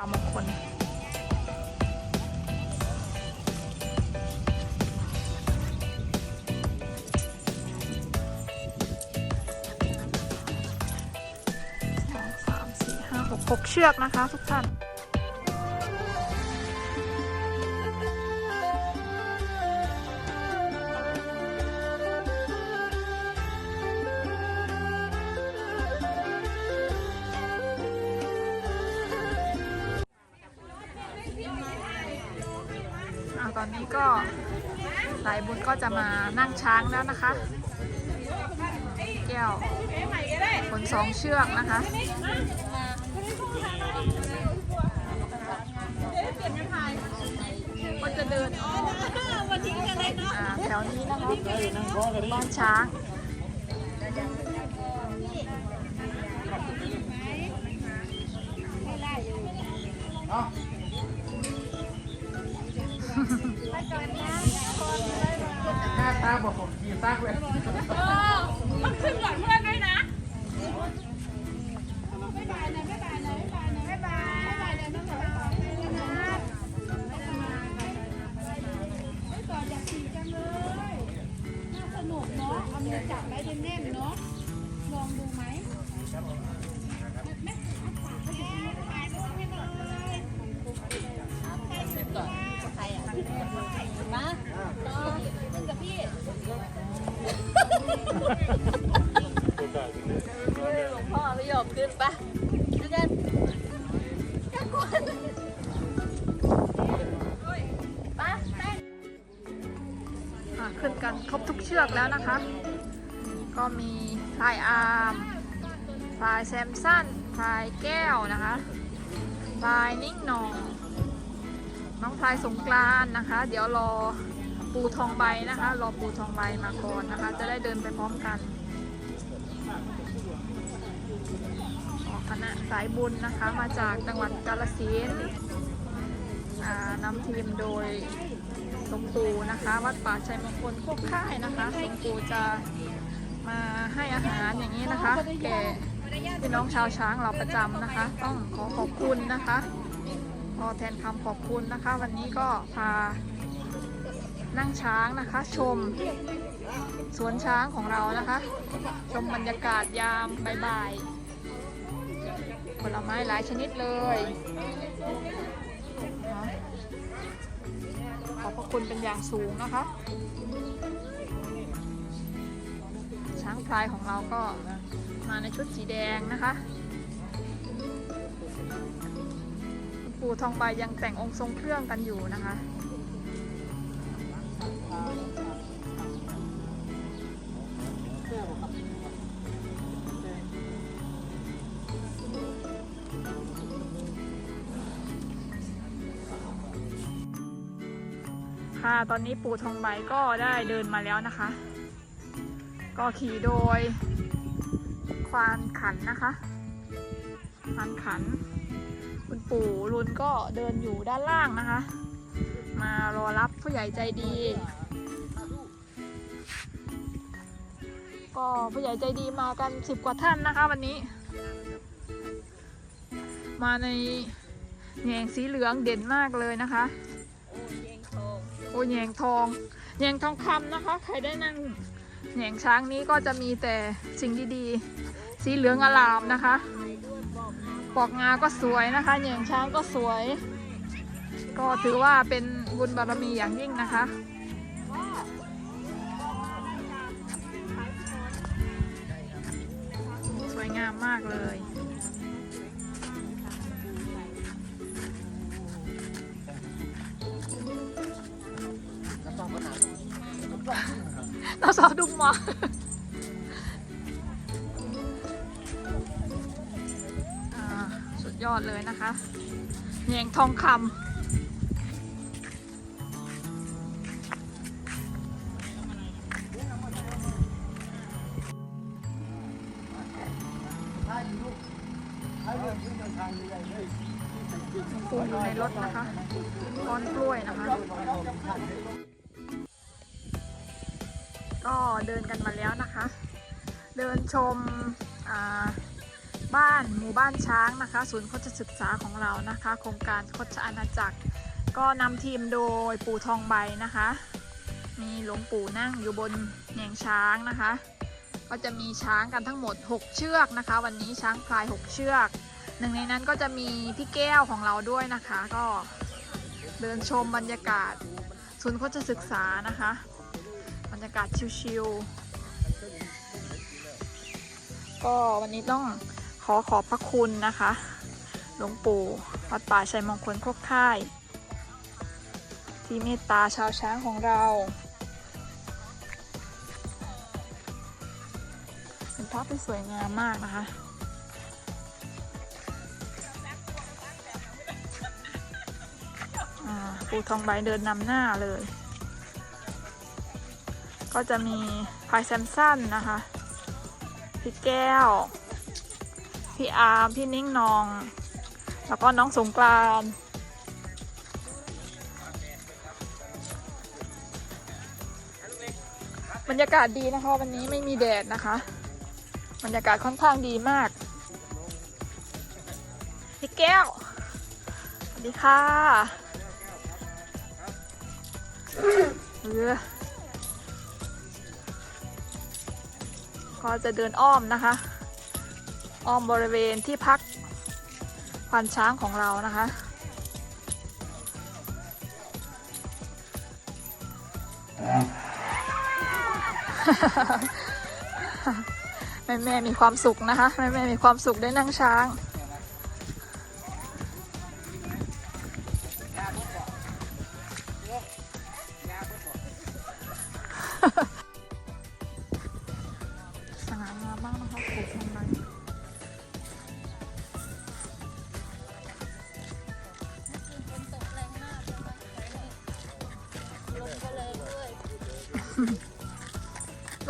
อามงคลสองสามสี่ห้าหกหกเชือกนะคะทุกท่าน อ่าตอนนี้ก็สายบุญก็จะมานั่งช้างแล้วนะคะ แก้วขนสองเชือกนะคะก็จะเดินอ้อแถวนี้นะคะบ้านช้าง หน้าตาบอกผมขี่ซักเลยต้องขึ้นก่อน ปะขึ้นกันกันก่อนปะแป้งอ่าขึ้นกันครบทุกเชือกแล้วนะคะ ก็มีพลายอาร์มพลายแซมสันพลายแก้วนะคะพลายนิ่งนอง น้องพลายสงกรานนะคะ เดี๋ยวรอปูทองใบนะคะ รอปูทองใบมาก่อนนะคะ จะได้เดินไปพร้อมกัน คณะสายบุญนะคะมาจากจังหวัดกาฬสินธุ์นำทีมโดยหลวงปู่นะคะ วัดป่าชัยมงคลโคกค่ายนะคะหลวงปู่จะมาให้อาหารอย่างนี้นะคะ แก่พี่น้องชาวช้างเราประจำนะคะ ต้องขอขอบคุณนะคะขอแทนคำขอบคุณนะคะ วันนี้ก็พานั่งช้างนะคะ ชมสวนช้างของเรานะคะ ชมบรรยากาศยามบ่ายๆ ผลไม้หลายชนิดเลยขอบพระคุณเป็นอย่างสูงนะคะ ช้างพลายของเราก็มาในชุดสีแดงนะคะปู่ทองใบยังแต่งองค์ทรงเครื่องกันอยู่นะคะ ค่ะ ตอนนี้ปู่ทองใบก็ได้เดินมาแล้วนะคะ ก็ขี่โดย ควานขันนะคะ ควานขัน คุณปู่รุนก็เดินอยู่ด้านล่างนะคะ มารอรับผู้ใหญ่ใจดี ก็ผู้ใหญ่ใจดีมากันสิบกว่าท่านนะคะวันนี้ มาในแหงสีเหลืองเด่นมากเลยนะคะ โอ้ยแหงทองแหงทองคำนะคะ ใครได้นั่งแหงช้างนี้ก็จะมีแต่สิ่งดีๆ สีเหลืองอลามนะคะปอกงาก็สวยนะคะแหงช้างก็สวย ก็ถือว่าเป็นบุญบารมีอย่างยิ่งนะคะ สวยงามมากเลย เราสาดุมมาอ่าสุดยอดเลยนะคะแยงทองคำ ก็เดินกันมาแล้วนะคะ เดินชมบ้านหมู่บ้านช้างนะคะ ศูนย์โคชศึกษาของเรานะคะ โครงการโคชอาณาจักร ก็นำทีมโดยปู่ทองใบนะคะ มีหลวงปู่นั่งอยู่บนแหน่งช้างนะคะ ก็จะมีช้างกันทั้งหมด 6 เชือกนะคะ วันนี้ช้างพลาย 6 เชือกหนึ่งในนั้นก็จะมีพี่แก้วของเราด้วยนะคะ ก็เดินชมบรรยากาศ ศูนย์โคชศึกษานะคะ รยากาศชิลๆ ก็วันนี้ต้องขอขอบพระคุณนะคะ หลวงปู่วัดป่าชัยมงคลโคกค่าย ที่เมตตาชาวช้างของเราเป็นภาพที่สวยงามมากนะคะปูทองใบเดินนำหน้าเลย ก็จะมีพายแซมสันนะคะ พี่แก้ว พี่อาร์มพี่นิ้งนอง แล้วก็น้องสงกรานบรรยากาศดีนะคะ วันนี้ไม่มีแดดนะคะ บรรยากาศค่อนข้างดีมาก พี่แก้ว สวัสดีค่ะเออ ก็จะเดินอ้อมนะคะ อ้อมบริเวณที่พักควานช้างของเรานะคะ แม่แม่มีความสุขนะคะ แม่แม่มีความสุขได้นั่งช้าง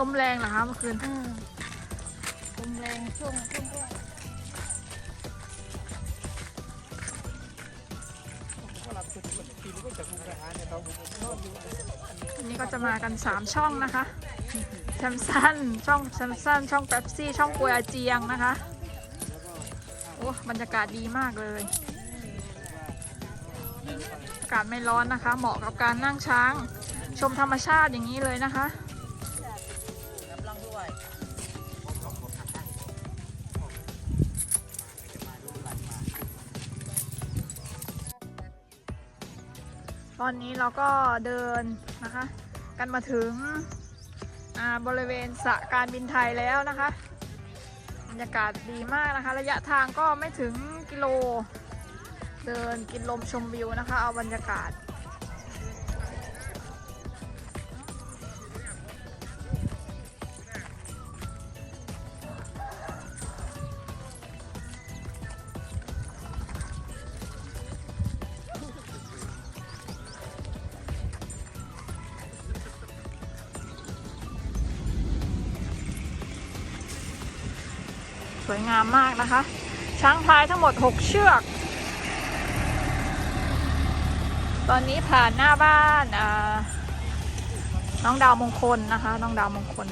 ลมแรงเหรอคะเมื่อคืนลมแรงช่วงช่วงด้วยวันนี้ก็จะมากัน3ช่องนะคะแซมซันช่องแซมซันช่องแป๊บซี่ ช่องกวยอาเจียงนะคะ โอ้บรรยากาศดีมากเลย อากาศไม่ร้อนนะคะ เหมาะกับการนั่งช้าง ชมธรรมชาติอย่างนี้เลยนะคะ ตอนนี้เราก็เดินนะคะ กันมาถึงบริเวณสะการบินไทยแล้วนะคะบรรยากาศดีมากนะคะ ระยะทางก็ไม่ถึงกิโล เดินกินลมชมวิวนะคะ เอาบรรยากาศ วยงามมากนะคะ ช้างพลายทั้งหมด 6 เชือก ตอนนี้ผ่านหน้าบ้านน้องดาวมงคลนะคะ น้องดาวมงคล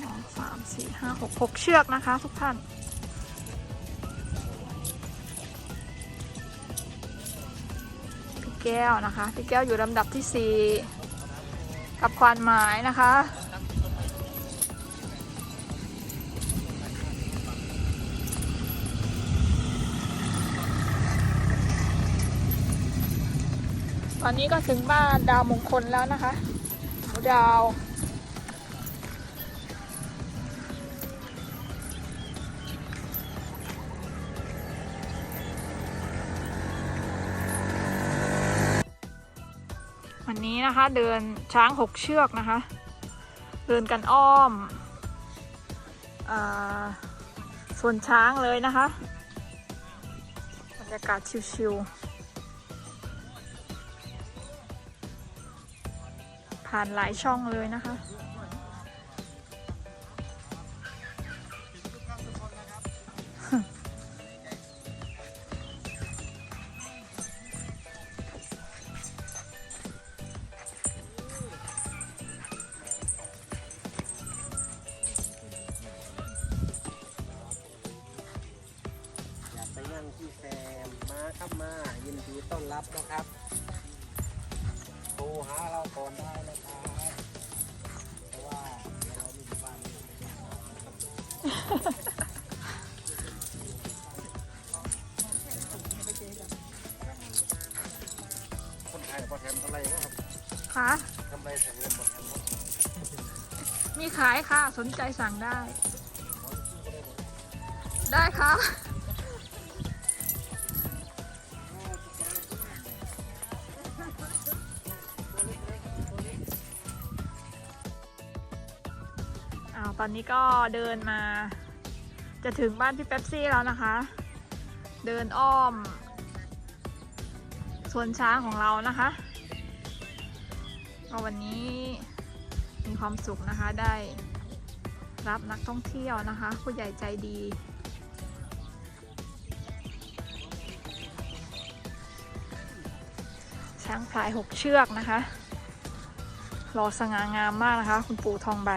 สองสามสี่ห้าหกหกเชือกนะคะทุกท่าน แก้วนะคะ พี่แก้วอยู่ลำดับที่ 4 กับควานหมายนะคะ ตอนนี้ก็ถึงบ้านดาวมงคลแล้วนะคะ ดาว นี้นะคะ เดินช้างหกเชือกนะคะ เดินกันอ้อมอส่วนช้างเลยนะคะบรรยากาศชิวๆผ่านหลายช่องเลยนะคะ รับนะครับโทรหาเราก่อนได้นะครับเพราะว่าเรามีบ้านคนไทยพอแทนกำไรก็ครับค่ะกำไรแสนเงินพอแทนหมมีขายค่ะ สนใจสั่งได้ ได้ค่ะ ตอนนี้ก็เดินมา จะถึงบ้านพี่เป๊ปซี่แล้วนะคะ เดินอ้อมสวนช้างของเรานะคะก็วันนี้มีความสุขนะคะได้รับนักท่องเที่ยวนะคะ ผู้ใหญ่ใจดี ช้างพลายหกเชือกนะคะ รอสง่างามมากนะคะ คุณปู่ทองใบ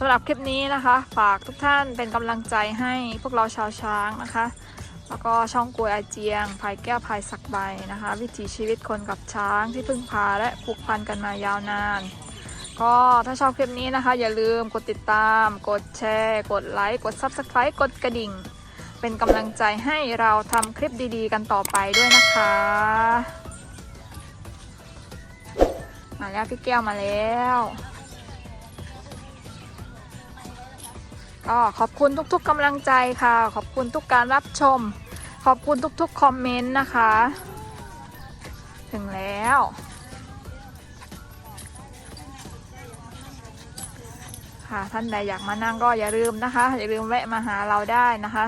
สำหรับคลิปนี้นะคะ ฝากทุกท่านเป็นกำลังใจให้พวกเราชาวช้างนะคะ แล้วก็ช่องกวยอาเจียงภายแก้วภายสักใบนะคะ วิถีชีวิตคนกับช้างที่พึ่งพาและผูกพันกันมายาวนาน ก็ถ้าชอบคลิปนี้นะคะ อย่าลืมกดติดตาม กดแชร์ กดไลค์กด Subscribe กดกระดิ่ง เป็นกำลังใจให้เราทำคลิปดีๆ กันต่อไปด้วยนะคะ มาแล้วพี่แก้วมาแล้ว ก็ขอบคุณทุกๆกำลังใจค่ะ ขอบคุณทุกการรับชม ขอบคุณทุกๆคอมเมนต์นะคะ ถึงแล้ว ค่ะท่านใดอยากมานั่งก็อย่าลืมนะคะ อย่าลืมแวะมาหาเราได้นะคะ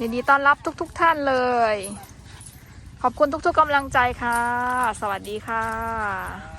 ยินดีต้อนรับทุกๆทท่านเลย ขอบคุณทุกๆกำลังใจค่ะ สวัสดีค่ะ